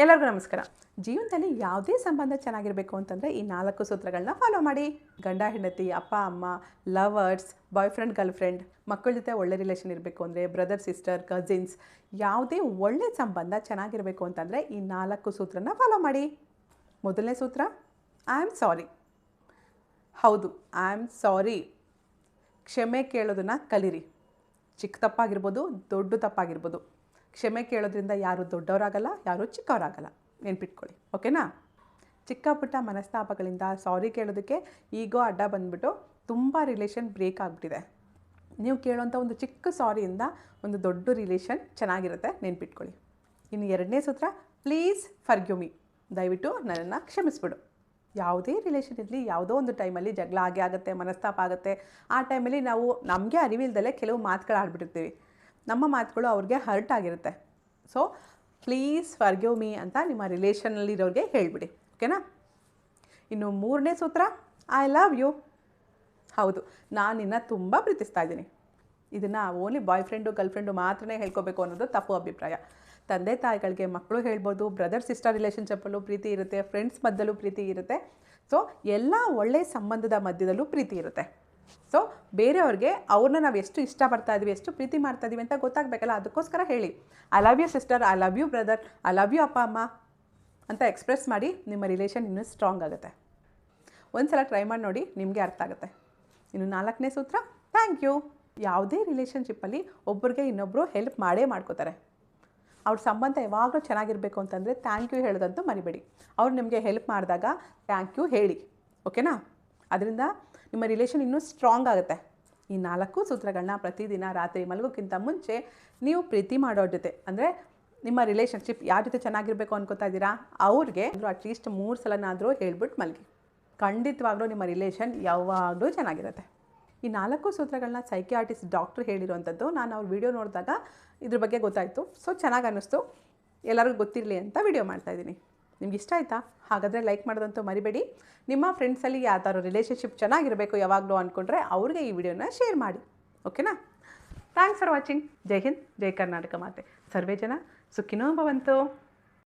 ಎಲ್ಲರಿಗೂ ನಮಸ್ಕಾರ. ಜೀವನದಲ್ಲಿ ಯಾವುದೇ ಸಂಬಂಧ ಚೆನ್ನಾಗಿರಬೇಕು ಅಂತಂದರೆ ಈ ನಾಲ್ಕು ಸೂತ್ರಗಳನ್ನ ಫಾಲೋ ಮಾಡಿ. ಗಂಡ, ಹೆಂಡತಿ, ಅಪ್ಪ, ಅಮ್ಮ lovers boyfriend girlfriend ಮಕ್ಕಳ ಜೊತೆ ಒಳ್ಳೆ ರಿಲೇಷನ್ ಇರಬೇಕು ಅಂದರೆ ಬ್ರದರ್ ಸಿಸ್ಟರ್ ಕಸಿನ್ಸ್ ಯಾವುದೇ ಒಳ್ಳೆ ಸಂಬಂಧ ಚೆನ್ನಾಗಿರಬೇಕು ಅಂತಂದರೆ ಈ ನಾಲ್ಕು ಸೂತ್ರನ ಫಾಲೋ ಮಾಡಿ. ಮೊದಲನೇ ಸೂತ್ರ ಐ ಆಮ್ ಸಾರಿ ಹೌದು ಐ ಆಮ್ ಸಾರಿ ಕ್ಷಮೆ ಕೇಳೋದನ್ನು ಕಲೀರಿ. ಚಿಕ್ಕ ತಪ್ಪಾಗಿರ್ಬೋದು, ದೊಡ್ಡ ತಪ್ಪಾಗಿರ್ಬೋದು. ಕ್ಷಮೆ ಕೇಳೋದ್ರಿಂದ ಯಾರು ದೊಡ್ಡವರಾಗಲ್ಲ, ಯಾರು ಚಿಕ್ಕವರಾಗಲ್ಲ. ನೆನ್ಪಿಟ್ಕೊಳ್ಳಿ. ಓಕೆನಾ? ಚಿಕ್ಕ ಪುಟ್ಟ ಮನಸ್ತಾಪಗಳಿಂದ ಸಾರಿ ಕೇಳೋದಕ್ಕೆ ಈಗೋ ಅಡ್ಡ ಬಂದ್ಬಿಟ್ಟು ತುಂಬ ರಿಲೇಷನ್ ಬ್ರೇಕ್ ಆಗಿಬಿಟ್ಟಿದೆ. ನೀವು ಕೇಳೋಂಥ ಒಂದು ಚಿಕ್ಕ ಸಾರಿಯಿಂದ ಒಂದು ದೊಡ್ಡ ರಿಲೇಷನ್ ಚೆನ್ನಾಗಿರುತ್ತೆ, ನೆನ್ಪಿಟ್ಕೊಳ್ಳಿ. ಇನ್ನು ಎರಡನೇ ಸೂತ್ರ ಪ್ಲೀಸ್ ಫರ್ಗ್ಯೂ ಮಿ ದಯವಿಟ್ಟು ನನ್ನನ್ನು ಕ್ಷಮಿಸ್ಬಿಡು. ಯಾವುದೇ ರಿಲೇಷನ್ ಇರಲಿ, ಯಾವುದೋ ಒಂದು ಟೈಮಲ್ಲಿ ಜಗಳ ಆಗೇ ಆಗುತ್ತೆ, ಮನಸ್ತಾಪ ಆಗುತ್ತೆ, ಆ ಟೈಮಲ್ಲಿ ನಾವು ನಮಗೆ ಅರಿವಿಲ್ದಲೆ ಕೆಲವು ಮಾತುಗಳು ಆಡ್ಬಿಟ್ಟಿರ್ತೀವಿ. ನಮ್ಮ ಮಾತುಗಳು ಅವ್ರಿಗೆ ಹರ್ಟ್ ಆಗಿರುತ್ತೆ. ಸೊ ಪ್ಲೀಸ್ ಫರ್ಗ್ಯೂ ಮೀ ಅಂತ ನಿಮ್ಮ ರಿಲೇಷನಲ್ಲಿರೋರಿಗೆ ಹೇಳಿಬಿಡಿ. ಓಕೆನಾ ಇನ್ನು ಮೂರನೇ ಸೂತ್ರ ಐ ಲವ್ ಯು ಹೌದು, ನಾನು ನಿನ್ನ ತುಂಬ ಪ್ರೀತಿಸ್ತಾ ಇದ್ದೀನಿ. ಇದನ್ನು only boyfriend girlfriend ಮಾತ್ರನೇ ಹೇಳ್ಕೋಬೇಕು ಅನ್ನೋದು ತಪ್ಪು ಅಭಿಪ್ರಾಯ. ತಂದೆ ತಾಯಿಗಳಿಗೆ ಮಕ್ಕಳು ಹೇಳ್ಬೋದು ಬ್ರದರ್ ಸಿಸ್ಟರ್ ರಿಲೇಷನ್ಶಿಪ್ಪಲ್ಲೂ ಪ್ರೀತಿ ಇರುತ್ತೆ ಫ್ರೆಂಡ್ಸ್ ಮಧ್ಯದಲ್ಲೂ ಪ್ರೀತಿ ಇರುತ್ತೆ. ಸೊ ಎಲ್ಲ ಒಳ್ಳೆಯ ಸಂಬಂಧದ ಮಧ್ಯದಲ್ಲೂ ಪ್ರೀತಿ ಇರುತ್ತೆ. ಸೊ ಬೇರೆಯವ್ರಿಗೆ ಅವ್ರನ್ನ ನಾವು ಎಷ್ಟು ಇಷ್ಟಪಡ್ತಾ ಇದ್ದೀವಿ ಎಷ್ಟು ಪ್ರೀತಿ ಮಾಡ್ತಾ ಇದ್ದೀವಿ ಅಂತ ಗೊತ್ತಾಗಬೇಕಲ್ಲ, ಅದಕ್ಕೋಸ್ಕರ ಹೇಳಿ. I love you sister I love you brother I love you ಅಪ್ಪ, ಅಮ್ಮ. ಅಂತ ಎಕ್ಸ್ಪ್ರೆಸ್ ಮಾಡಿ ನಿಮ್ಮ ರಿಲೇಷನ್ ಇನ್ನೂ ಸ್ಟ್ರಾಂಗ್ ಆಗುತ್ತೆ. ಒಂದು ಸಲ ಟ್ರೈ ಮಾಡಿ ನೋಡಿ ನಿಮಗೆ ಅರ್ಥ ಆಗುತ್ತೆ. ಇನ್ನು ನಾಲ್ಕನೇ ಸೂತ್ರ ಥ್ಯಾಂಕ್ ಯು ಯಾವುದೇ ರಿಲೇಷನ್ಶಿಪ್ಪಲ್ಲಿ ಒಬ್ಬರಿಗೆ ಇನ್ನೊಬ್ಬರು ಹೆಲ್ಪ್ ಮಾಡೇ ಮಾಡ್ಕೋತಾರೆ. ಅವ್ರ ಸಂಬಂಧ ಯಾವಾಗಲೂ ಚೆನ್ನಾಗಿರಬೇಕು ಅಂತಂದರೆ ಥ್ಯಾಂಕ್ ಯು ಹೇಳೋದಂತೂ ಮರಿಬೇಡಿ. ಅವ್ರು ನಿಮಗೆ ಹೆಲ್ಪ್ ಮಾಡಿದಾಗ ಥ್ಯಾಂಕ್ ಯು ಹೇಳಿ. ಓಕೆನಾ? ಅದರಿಂದ ನಿಮ್ಮ ರಿಲೇಷನ್ ಇನ್ನೂ ಸ್ಟ್ರಾಂಗ್ ಆಗುತ್ತೆ. ಈ ನಾಲ್ಕು ಸೂತ್ರಗಳನ್ನ ಪ್ರತಿದಿನ ರಾತ್ರಿ ಮಲಗೋಕ್ಕಿಂತ ಮುಂಚೆ ನೀವು ಪ್ರೀತಿ ಮಾಡೋರ ಜೊತೆ, ಅಂದರೆ ನಿಮ್ಮ ರಿಲೇಷನ್ಶಿಪ್ ಯಾರ ಜೊತೆ ಚೆನ್ನಾಗಿರಬೇಕು ಅನ್ಕೋತಾ ಇದ್ದೀರಾ? ಅವ್ರಿಗೆ ಅಟ್ಲೀಸ್ಟ್ ಮೂರು ಸಲನಾದರೂ ಹೇಳ್ಬಿಟ್ಟು ಮಲಗಿ. ಖಂಡಿತವಾಗ್ಲೂ ನಿಮ್ಮ ರಿಲೇಷನ್ ಯಾವಾಗಲೂ ಚೆನ್ನಾಗಿರುತ್ತೆ. ಈ ನಾಲ್ಕು ಸೂತ್ರಗಳನ್ನ ಸೈಕಿಯಾಟಿಸ್ಟ್ ಡಾಕ್ಟ್ರು ಹೇಳಿರುವಂಥದ್ದು ನಾನು ಅವ್ರ ವಿಡಿಯೋ ನೋಡಿದಾಗ ಇದ್ರ ಬಗ್ಗೆ ಗೊತ್ತಾಯಿತು. ಸೊ ಚೆನ್ನಾಗಿ ಅನ್ನಿಸ್ತು. ಎಲ್ಲರಿಗೂ ಗೊತ್ತಿರಲಿ ಅಂತ ವಿಡಿಯೋ ಮಾಡ್ತಾಯಿದ್ದೀನಿ ನಿಮ್ಗೆ ಇಷ್ಟ ಆಯಿತಾ? ಹಾಗಾದರೆ ಲೈಕ್ ಮಾಡೋದಂತೂ ಮರಿಬೇಡಿ. ನಿಮ್ಮ ಫ್ರೆಂಡ್ಸಲ್ಲಿ ಯಾವ್ದಾದ್ರು ರಿಲೇಷನ್ಶಿಪ್ ಚೆನ್ನಾಗಿರಬೇಕು ಯಾವಾಗಲೂ ಅಂದ್ಕೊಂಡ್ರೆ ಅವ್ರಿಗೆ ಈ ವಿಡಿಯೋನ ಶೇರ್ ಮಾಡಿ. ಓಕೆನಾ ಥ್ಯಾಂಕ್ಸ್ ಫಾರ್ ವಾಚಿಂಗ್ ಜೈ ಹಿಂದ್, ಜೈ ಕರ್ನಾಟಕ ಮಾತೆ. ಸರ್ವೇ ಜನ ಸುಖಿನೋ ಭವಂತು